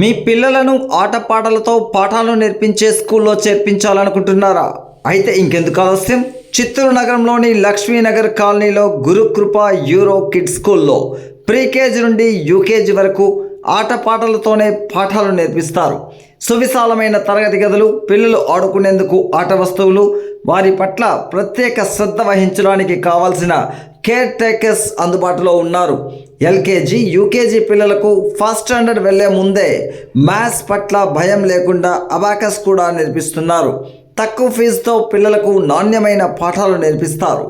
మీ పిల్లలను ఆటపాటలతో పాఠాలు నేర్పించే స్కూల్లో చేర్పించాలనుకుంటున్నారా? అయితే ఇంకెందుకు ఆలస్యం? చిత్తూరు నగరంలోని లక్ష్మీనగర్ కాలనీలో గురుకృప యూరో కిడ్ స్కూల్లో ప్రీకేజీ నుండి యూకేజీ వరకు ఆటపాటలతోనే పాఠాలు నేర్పిస్తారు. సువిశాలమైన తరగతి గదులు పిల్లలు ఆడుకునేందుకు ఆట వస్తువులు వారి పట్ల ప్రత్యేక శ్రద్ధ వహించడానికి కావాల్సిన కేర్ టేకర్స్ అందుబాటులో ఉన్నారు. L K G U K G పిల్లలకు ఫస్ట్ స్టాండర్డ్ వెళ్ళే ముందే మ్యాథ్స్ పట్ల భయం లేకుండా అబాకస్ కూడా నేర్పిస్తున్నారు. తక్కువ ఫీజుతో పిల్లలకు నాణ్యమైన పాఠాలు నేర్పిస్తారు.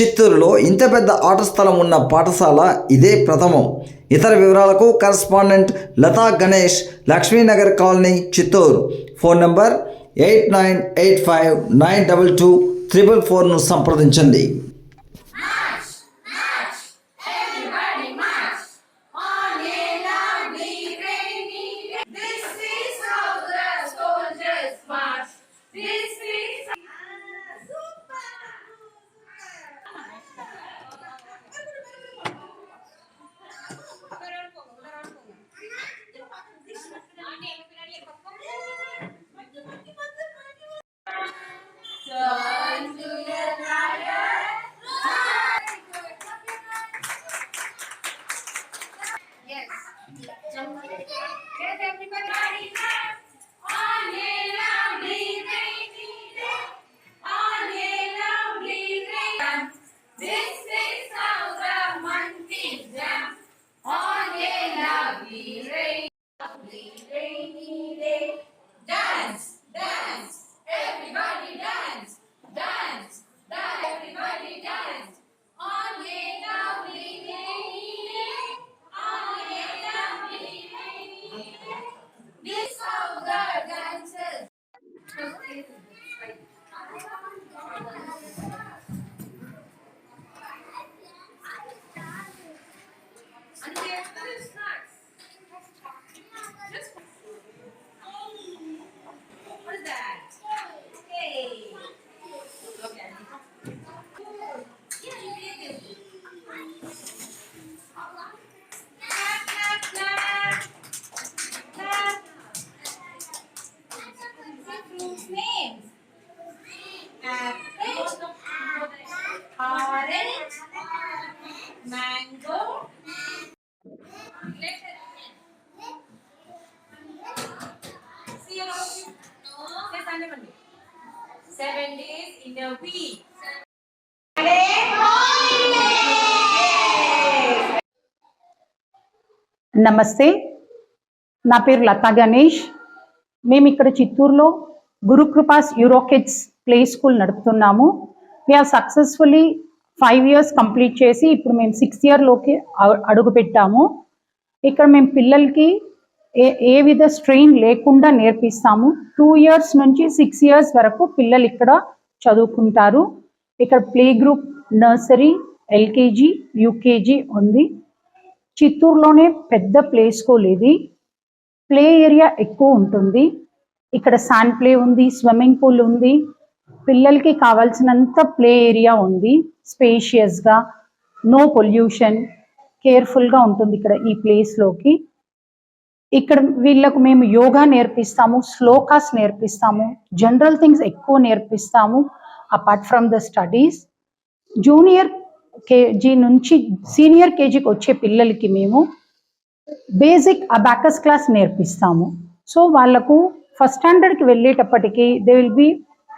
చిత్తూరులో ఇంత పెద్ద ఆట స్థలం ఉన్న పాఠశాల ఇదే ప్రథమం. ఇతర వివరాలకు correspondent Latha Ganesh Lakshminagar colony Chittoor. Phone number eight nine eight five nine double two triple ఫోర్ను సంప్రదించండి. Daddy, no! Thank you. Orange. Mango. See Seven days in a week. నమస్తే నా పేరు లతా గణేష్ మేము ఇక్కడ చిత్తూరులో గురుకృపాస్ EuroKids play school నడుపుతున్నాము we have successfully five years complete చేసి ఇప్పుడు మేము సిక్స్ ఇయర్లోకి అడుగు పెట్టాము. ఇక్కడ మేము పిల్లలకి ఏ ఏ విధ స్ట్రెయిన్ లేకుండా నేర్పిస్తాము. టూ ఇయర్స్ నుంచి సిక్స్ ఇయర్స్ వరకు పిల్లలు ఇక్కడ చదువుకుంటారు. ఇక్కడ play group nursery L K G U K G ఉంది. చిత్తూరులోనే పెద్ద ప్లే స్కూల్ ఇది. ప్లే ఏరియా ఎక్కువ ఉంటుంది. ఇక్కడ శాండ్ ప్లే ఉంది స్విమ్మింగ్ పూల్ ఉంది. పిల్లలకి కావాల్సినంత ప్లే ఏరియా ఉంది స్పేషియస్గా నో పొల్యూషన్ కేర్ఫుల్గా ఉంటుంది ఇక్కడ ఈ ప్లేస్లోకి ఇక్కడ వీళ్ళకు మేము యోగా నేర్పిస్తాము శ్లోకాస్ నేర్పిస్తాము జనరల్ థింగ్స్ ఎక్కువ నేర్పిస్తాము apart from the studies junior K G నుంచి సీనియర్ కేజీకి వచ్చే పిల్లలకి మేము బేసిక్ అబాకస్ క్లాస్ నేర్పిస్తాము. సో వాళ్ళకు ఫస్ట్ స్టాండర్డ్కి వెళ్ళేటప్పటికి they will be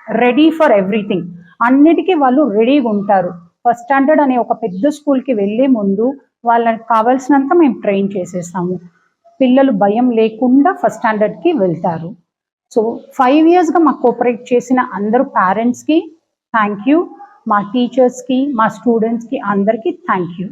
ready for everything. అన్నిటికీ వాళ్ళు రెడీగా ఉంటారు. ఫస్ట్ స్టాండర్డ్ అనే ఒక పెద్ద స్కూల్కి వెళ్ళే ముందు వాళ్ళకి కావాల్సినంత మేము ట్రైన్ చేసేసాము పిల్లలు భయం లేకుండా ఫస్ట్ స్టాండర్డ్కి వెళ్తారు. సో ఫైవ్ ఇయర్స్గా మాకు కోఆపరేట్ చేసిన అందరూ పేరెంట్స్కి థ్యాంక్ యూ. మా టీచర్స్కి మా స్టూడెంట్స్కి అందరికీ థ్యాంక్ యూ.